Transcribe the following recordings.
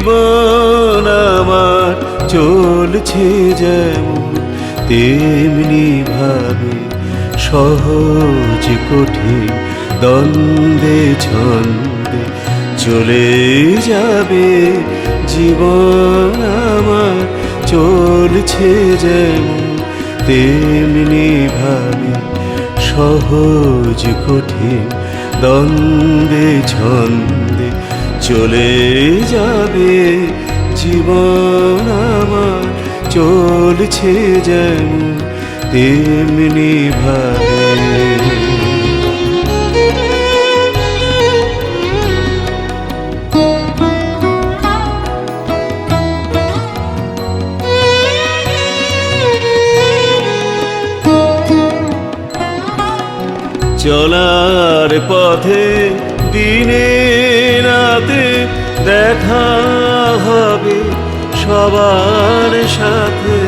জীবন আমার চলছে যেমন তেমনি ভাবে সহজ কঠিন, দ্বন্দ্বে, ছন্দে চলে যাবে জীবন আমার চলছে যেমন তেমনি ভাবে সহজ কঠিন, দ্বন্দ্বে, ছন্দে চলে যাবে জীবন আমার চলছে যেমন তেমনি ভাবে। চলার পথে দিনে রাতে দেখা হবে সবার সাথে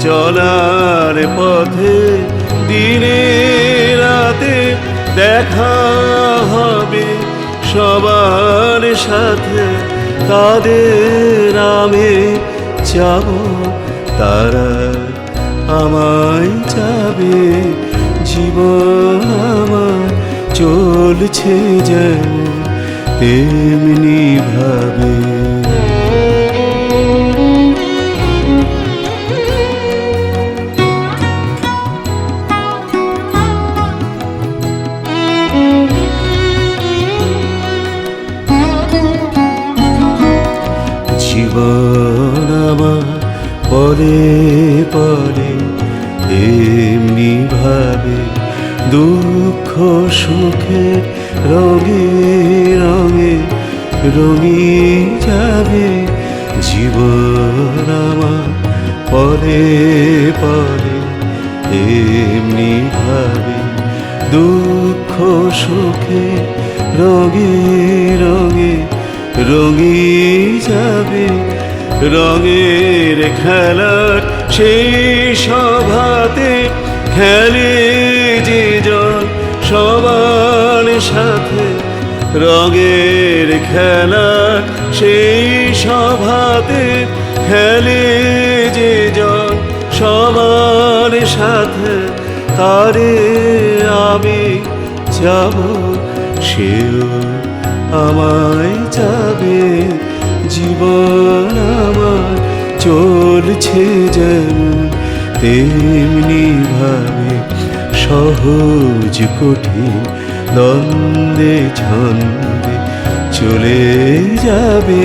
চলার পথে। দিনে রাতে দেখা হবে সবার সাথে। তাদের আমি যাব তারা আমায় যাবে জীবন আমার চলছে যেমন তেমনি ভাবে। পরে পরে এমনি ভাবে। দুঃখ সুখে রঙে রঙে রঙি যাবে জীবন আমার পরে পরে এমনি ভাবে দুঃখ সুখে রঙে রঙে রঙি যাবে রঙের খেলার সেই সভাতে খেলে সাথে রঙের খেলা, সেই সভাতে খেলে যে জন সবার সাথে, তারে আমি যাব, সেও আমায় যাবে জীবন আমার চলছে যেমন তেমনি ভাবে সহজ কঠিন। দ্বন্দ্বে ছন্দে চলে যাবে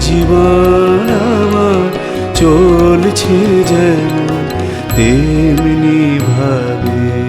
জীবন আমার। চলছে যেন তেমনি ভাবে।